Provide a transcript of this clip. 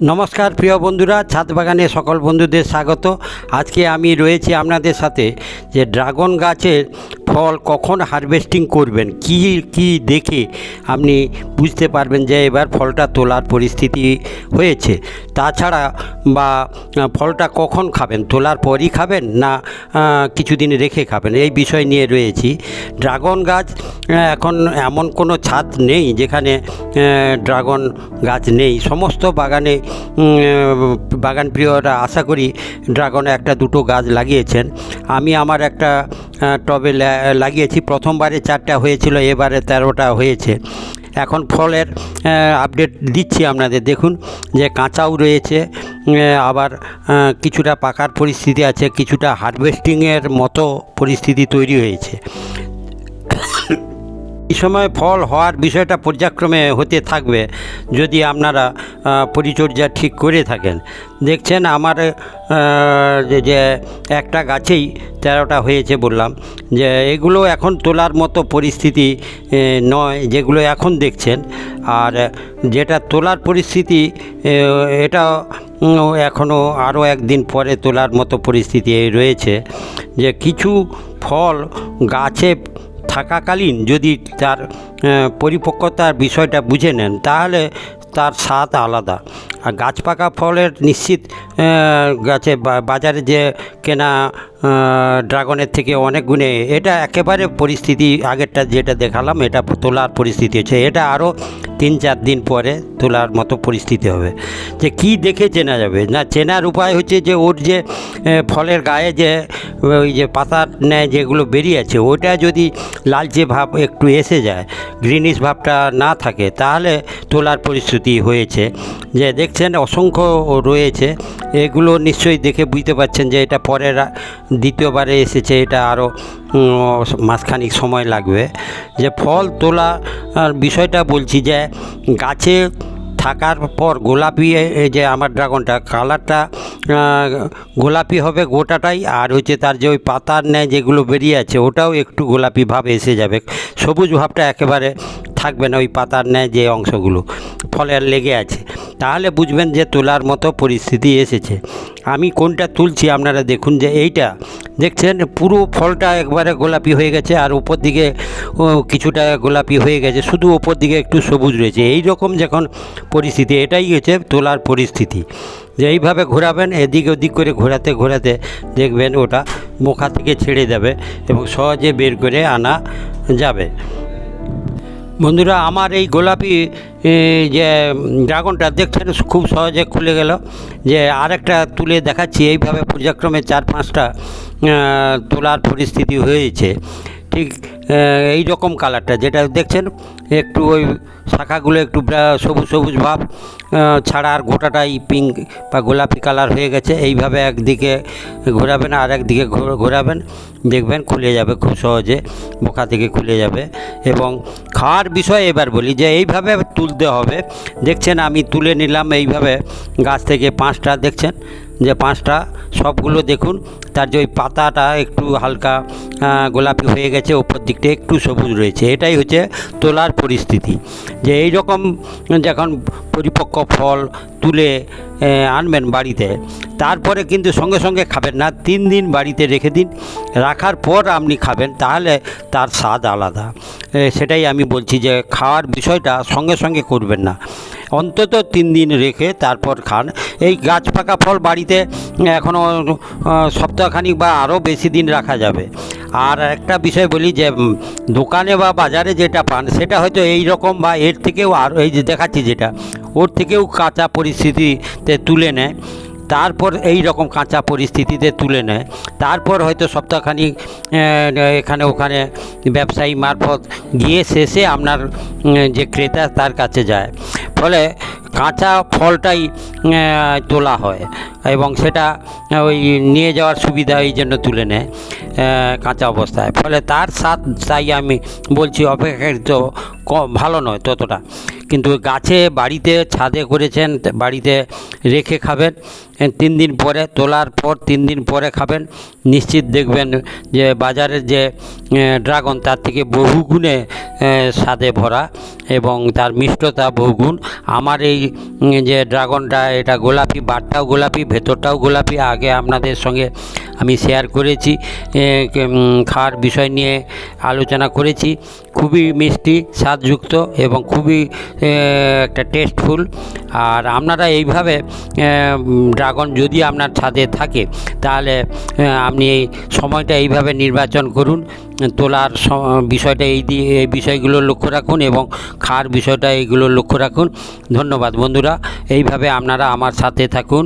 নমস্কার, প্রিয় বন্ধুরা ছাদ বাগানে সকল বন্ধুদের স্বাগত। আজকে আমি রয়েছি আপনাদের সাথে যে ড্রাগন গাছের ফল কখন হারভেস্টিং করবেন? কি কি দেখে আপনি বুঝতে পারবেন যে এবার ফলটা তোলার পরিস্থিতি হয়েছে। তাছাড়া বা ফলটা কখন খাবেন? তোলার পরই খাবেন না কিছুদিন রেখে খাবেন? এই বিষয় নিয়ে রয়েছি। ড্রাগন গাছ এখন এমন কোনো ছাদ নেই যেখানে ড্রাগন গাছ নেই। সমস্ত বাগানে বাগান প্রিয়রা আশা করি ড্রাগনে একটা দুটো গাছ লাগিয়েছেন। আমি আমার একটা টবে লাগিয়েছি। প্রথমবারে চারটা হয়েছিল, এবারে তেরোটা হয়েছে। এখন ফলের আপডেট দিচ্ছি আপনাদের। দেখুন যে কাঁচাও রয়েছে আবার কিছুটা পাকার পরিস্থিতি আছে, কিছুটা হারভেস্টিংয়ের মতো পরিস্থিতি তৈরি হয়েছে। এই সময় ফল হওয়ার বিষয়টা পর্যায়ক্রমে হতে থাকবে যদি আপনারা পরিচর্যা ঠিক করে থাকেন। দেখছেন আমার যে- একটা গাছেই তেরোটা হয়েছে বললাম, যে এগুলো এখন তোলার মতো পরিস্থিতি নয়, যেগুলো এখন দেখছেন। আর যেটা তোলার পরিস্থিতি এটা এখনও আরও একদিন পরে তোলার মতো পরিস্থিতি রয়েছে যে কিছু ফল গাছে থাকাকালীন যদি তার পরিপক্কতার বিষয়টা বুঝে নেন তাহলে তার স্বাদ আলাদা। আর গাছ পাকা ফলের নিশ্চিত গাছে বাজারে যে কেনা ড্রাগনের থেকে অনেক গুণে, এটা একেবারে পরিস্থিতি আগেরটা যেটা দেখালাম, এটা তোলার পরিস্থিতি হচ্ছে, এটা আরও তিন চার দিন পরে তোলার মতো পরিস্থিতি হবে। যে কি দেখে চেনা যাবে? না, চেনার উপায় হচ্ছে যে ওর যে ফলের গায়ে যে, ওই যে পাতার ন্যায় যেগুলো বেরিয়ে আছে, ওটা যদি লালচে ভাব একটু এসে যায় গ্রিনিশ ভাবটা না থাকে, তাহলে তোলার পরিস্থিতি হয়েছে। যে দেখছেন, অসংখ্য রয়েছে। এগুলো নিশ্চয়ই দেখে বুঝতে পারছেন যে এটা পরের দ্বিতীয়বারে এসেছে, এটা আরও মাসখানিক সময় লাগবে। যে ফল তোলা বিষয়টা বলছি যে, গাছে থাকার পর গোলাপি যে আমার ড্রাগনটা, কালারটা গোলাপি হবে গোটাটাই, আর হচ্ছে তার যে ওই পাতার ন্যায় যেগুলো বেরিয়ে আছে, ওটাও একটু গোলাপি ভাব এসে যাবে। সবুজ ভাবটা একেবারে থাকবে না ওই পাতার ন্যায় যে অংশগুলো, ফলের লেগে আছে। তাহলে বুঝবেন যে তোলার মতো পরিস্থিতি এসেছে। আমি কোনটা তুলছি আপনারা দেখুন যে এইটা। দেখছেন পুরো ফলটা একবারে গোলাপি হয়ে গেছে আর উপর দিকে কিছুটা গোলাপি হয়ে গেছে। শুধু ওপর দিকে একটু সবুজ রয়েছে। এই রকম যখন পরিস্থিতি, এটাই হচ্ছে তোলার পরিস্থিতি। যে এইভাবে ঘোরাবেন, এদিক ওদিক করে ঘোরাতে ঘোরাতে দেখবেন ওটা মুখা থেকে ছেড়ে যাবে এবং সহজে বের করে আনা যাবে। বন্ধুরা, আমার এই গোলাপি যে ড্রাগনটা দেখছেন, খুব সহজে খুলে গেল। যে আরেকটা তুলে দেখাচ্ছি, এইভাবে পর্যায়ক্রমে চার পাঁচটা তোলার পরিস্থিতি হয়েছে। ঠিক এই রকম কালারটা, যেটা দেখছেন, একটু ওই শাখাগুলো একটু সবুজ সবুজ ভাব ছাড়া আর গোটাটাই পিঙ্ক বা গোলাপি কালার হয়ে গেছে। এইভাবে একদিকে ঘোরাবেন আর একদিকে ঘোরাবেন, দেখবেন খুলে যাবে খুব সহজে, বোকা থেকে খুলে যাবে। এবং খাওয়ার বিষয়ে এবার বলি যে, এইভাবে তুলতে হবে। দেখছেন, আমি তুলে নিলাম, এইভাবে গাছ থেকে পাঁচটা, দেখছেন? যে পাঁচটা, সবগুলো দেখুন। তার যে ওই পাতাটা একটু হালকা গোলাপি হয়ে গেছে, ওপর দিকটা একটু সবুজ রয়েছে। এটাই হচ্ছে তোলার পরিস্থিতি। যে এই রকম যখন পরিপক্ক ফল তুলে আনবেন বাড়িতে, তারপরে কিন্তু সঙ্গে সঙ্গে খাবেন না। তিন দিন বাড়িতে রেখে দিন। রাখার পর আপনি খাবেন, তাহলে তার স্বাদ আলাদা। সেটাই আমি বলছি যে খাওয়ার বিষয়টা সঙ্গে সঙ্গে করবেন না। অন্তত তিন দিন রেখে তারপর খান। এই গাছ পাকা ফল বাড়িতে এখনও সপ্তাহখানিক বা আরও বেশি দিন রাখা যাবে। আর একটা বিষয় বলি যে দোকানে বা বাজারে যেটা পান সেটা হয়তো এই রকম বা এর থেকেও আর এই যে দেখাচ্ছি যেটা ওর থেকেও কাঁচা পরিস্থিতিতে তুলে নেয়। তারপর এই রকম কাঁচা পরিস্থিতিতে তুলে নেয়। তারপর হয়তো সপ্তাহখানিক আহ, এখানে ওখানে ব্যবসায়ী মারফত গিয়ে শেষে আপনার যে ক্রেতা তার কাছে যায়। ফলে কাঁচা ফলটাই তোলা হয় এবং সেটা ওই নিয়ে যাওয়ার সুবিধা এই জন্য তুলে নেয় কাঁচা অবস্থায়। ফলে তার স্বাদ তাই আমি বলছি অপেক্ষাকৃত ভালো নয় ততটা। কিন্তু গাছে, বাড়িতে ছাদে করেছেন, বাড়িতে রেখে খাবেন তিন দিন পরে, তোলার পর তিন দিন পরে খাবেন। নিশ্চিত দেখবেন যে বাজারের যে ড্রাগন, তার থেকে বহুগুণে স্বাদে ভরা এবং তার মিষ্টতা বহুগুণ। আমার এই যে ড্রাগনটা, এটা গোলাপি বাটটাও গোলাপি, ভেতরটাও গোলাপি। আগে আপনাদের সঙ্গে আমি শেয়ার করেছি খাওয়ার বিষয় নিয়ে আলোচনা করেছি। খুবই মিষ্টি, স্বাদযুক্ত এবং খুবই একটা টেস্টফুল আর আপনারা এইভাবে ড্রাগন যদি আপনার ছাদে থাকে, তাহলে আপনি এই সময়টা এইভাবে নির্বাচন করুন। তোলার বিষয়টা এই দিয়ে এই বিষয়গুলো লক্ষ্য রাখুন এবং খাওয়ার বিষয়টা এইগুলো লক্ষ্য রাখুন। ধন্যবাদ বন্ধুরা। এইভাবে আপনারা আমার সাথে থাকুন।